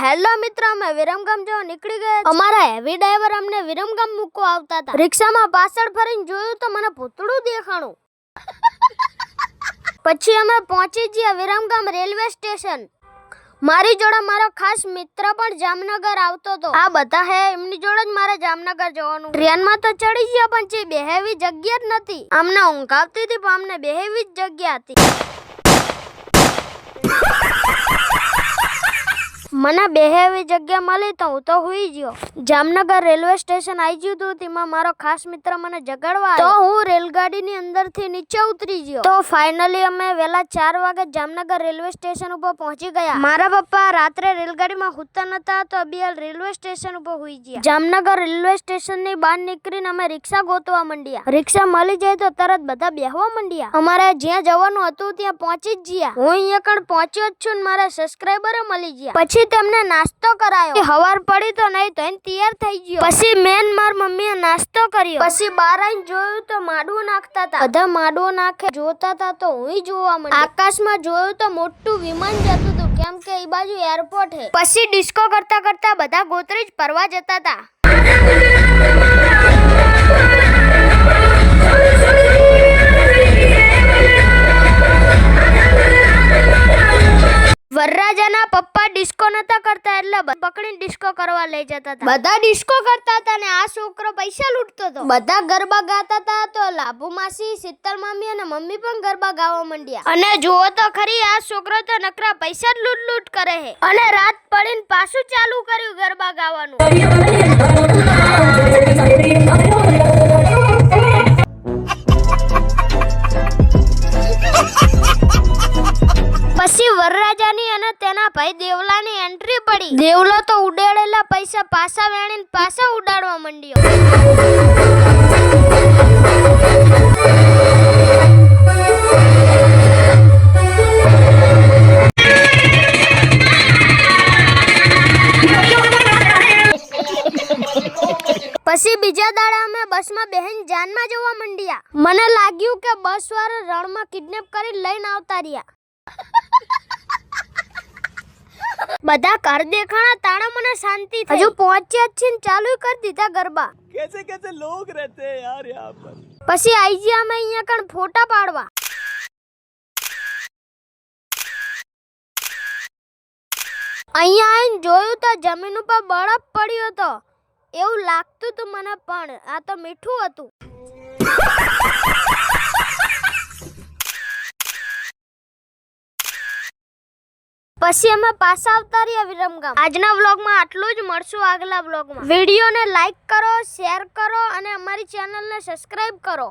Hello મિત્ર, અમે વિરમગામ જવા નીકળી ગયા અમારા હેવી ડ્રાઈવર અમને વિરમગામ મૂકવા આવતા હતા. રિક્ષામાં પાછળ ફરીને જોયું તો મને પૂતળું દેખાણું. પછી અમે પહોંચી ગયા વિરમગામ રેલવે સ્ટેશન. મારી જોડે મારો ખાસ મિત્ર પણ જામનગર આવતો હતો. આ બધા હે, એમની જોડે જ મારે જામનગર જવાનું. ટ્રેનમાં તો ચડી ગયા પણ જે બેહેવી જગ્યા જ નથી. અમને ઊંઘ આવતી હતી પણ અમને બેહેવી જ જગ્યા હતી. મને બેહેવી જગ્યા મળી તો હું તો હુઈ ગયો. જામનગર રેલવે સ્ટેશન આવી ગયું હતું તેમાં મારો ખાસ મિત્ર મને જગાડવા તો હું રેલગાડીની અંદરથી નીચે ઉતરી ગયો. તો ફાઇનલી અમે વહેલા ચાર વાગે જામનગર રેલવે સ્ટેશન ઉપર પહોંચી ગયા. મારા પપ્પા રાત્રે રેલગાડીમાં હુતા નતા તો અબિયાલ રેલવે સ્ટેશન ઉપર હુઈ ગયા. જામનગર રેલવે સ્ટેશનની બહાર નીકળીને અમે રિક્ષા ગોતવા માંડ્યા. રિક્ષા મળી જાય તો તરત બધા બેહવા માંડ્યા. અમારે જ્યાં જવાનું હતું ત્યાં પહોંચી જ ગયા. હું અહીંયા પણ પહોંચ્યો જ છું ને મારા સબસ્ક્રાઈબરો મળી ગયા. પછી તેમને નાસ્તો કરાયો. હવાર પડી તો નહીં તો તૈયાર થઈ ગયો. પછી મેન માર મમ્મીએ નાસ્તો કર્યો. પછી બહાર આવીને જોયું તો માડવું નાખતા હતા. બધા માડવું નાખે જોતા હતા તો હું જોવા માંડી આકાશમાં જોયું તો મોટું વિમાન જતું હતું. કેમ કે એ બાજુ એરપોર્ટ હે. પછી ડિસ્કો કરતા કરતા બધા ગોત્રીજ ફરવા જતા હતા. વરરાજાના પપ્પા ડિસ્કો નતા કરતા એટલે પકડીને ડિસ્કો કરવા લઈ જતા હતા. બધા ડિસ્કો કરતા હતા ને આ છોકરો પૈસા લૂંટતો હતો. બધા ગરબા ગાતા હતા તો લાભુ માસી શીતલ મામી અને મમ્મી પણ ગરબા ગાવા માંડ્યા. અને જુઓ તો ખરી આ છોકરો તો નકરા પૈસા જ લૂંટ લૂંટ કરે છે. અને રાત પડીને પાછું ચાલુ કર્યું ગરબા ગાવાનું. વરરાજાની અને તેના ભાઈ દેવલાની એન્ટ્રી પડી. દેવલો તો ઉડાડેલા પૈસા પાછા વેણીને પાછા ઉડાડવા માંડ્યો. પછી બીજા દાડા અમે બસમાં બહેન જાનમાં જવા માંડ્યા. મને લાગ્યું કે બસ વાળા રણમાં કિડનેપ કરી લઈને આવતા રહ્યા. બધા ઘર દેખાણા તાણા મને શાંતિ થઈ. હજુ પહોંચ્યા જ છે ને ચાલુ કરી દીધા ગરબા. કેસે કેસે લોગ રહેતે યાર યહાં પર. પછી આઈ ગયા અમે અહીંયા કણ ફોટા પાડવા. અહીંયા આઈને જોયું તો જમીન ઉપર બરફ પડ્યો હતો એવું લાગતું હતું મને પણ. આ તો મીઠું હતું. પછી અમે પાછા આવતા રહ્યા વિરમગામ આજના વ્લોગમાં આટલું જ. મળશું આગલા વ્લોગમાં. વિડીયોને લાઈક કરો શેર કરો અને અમારી ચેનલને સબસ્ક્રાઇબ કરો.